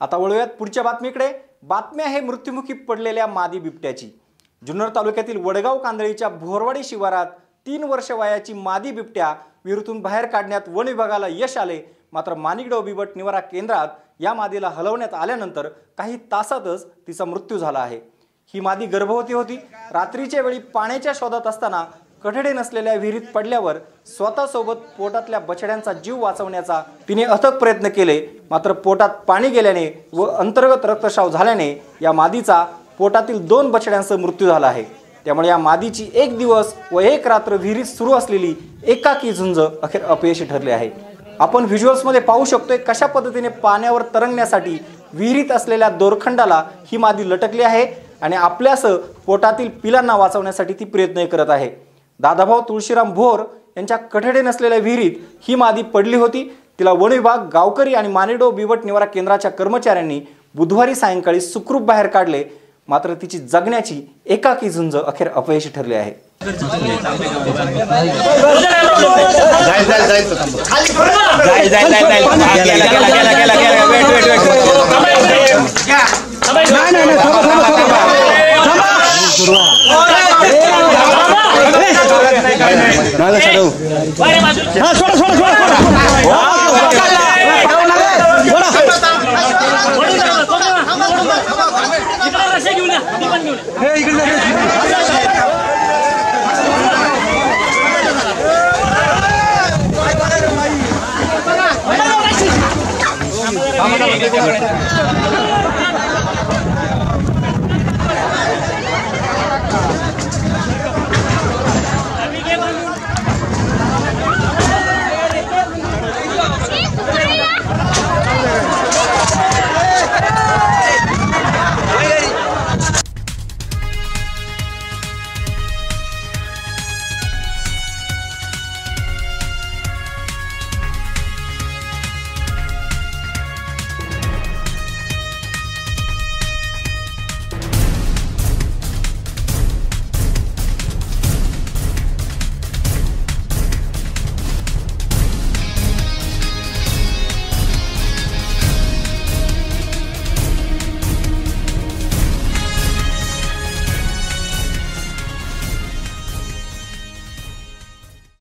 आता वळूयात पुढच्या बातमीकडे. बातमी आहे मृत्युमुखी पडलेल्या मादी बिबट्याची. जुन्नर तालुक्यातील वडगाव कांदळीच्या भोरवाडी शिवारात तीन वर्ष वयाची मादी बिबट्या विहिरीतून बाहेर काढण्यात वन विभागाला यश आले. मात्र माणिकडव बिबट निवारा केंद्रात या मादीला हलवण्यात आल्यानंतर काही तासातच तिचा मृत्यू झाला आहे. ही मादी गर्भवती होती. रात्रीच्या वेळी पाण्याच्या शोधात असताना कठडे नसलेल्या विहिरीत पडल्यावर स्वतःसोबत पोटातल्या बछड्यांचा जीव वाचवण्याचा तिने अथक प्रयत्न केले. मात्र पोटात पाणी गेल्याने व अंतर्गत रक्तस्राव झाल्याने या मादीचा पोटातील दोन बछड्यांचा मृत्यू झाला आहे. त्यामुळे या मादीची एक दिवस व एक रात्र विहिरीत सुरू असलेली एकाकी झुंज अखेर अपयशी ठरली आहे. आपण व्हिज्युअल्समध्ये पाहू शकतोय कशा पद्धतीने पाण्यावर तरंगण्यासाठी विहिरीत असलेल्या दोरखंडाला ही मादी लटकली आहे आणि आपल्यासह पोटातील पिलांना वाचवण्यासाठी ती प्रयत्न करत आहे. दादाभाऊ तुळशीराम भोर यांच्या कठडे नसलेल्या विहिरीत ही मादी पडली होती तिला वन विभाग गावकरी आणि मानेडो बिवट निवारा केंद्राच्या कर्मचाऱ्यांनी बुधवारी सायंकाळी सुखरूप बाहेर काढले मात्र तिची जगण्याची एकाकी झुंज अखेर अपयशी ठरली आहे जाय নাহলে সরো হ্যাঁ সরো সরো সরো আমাদের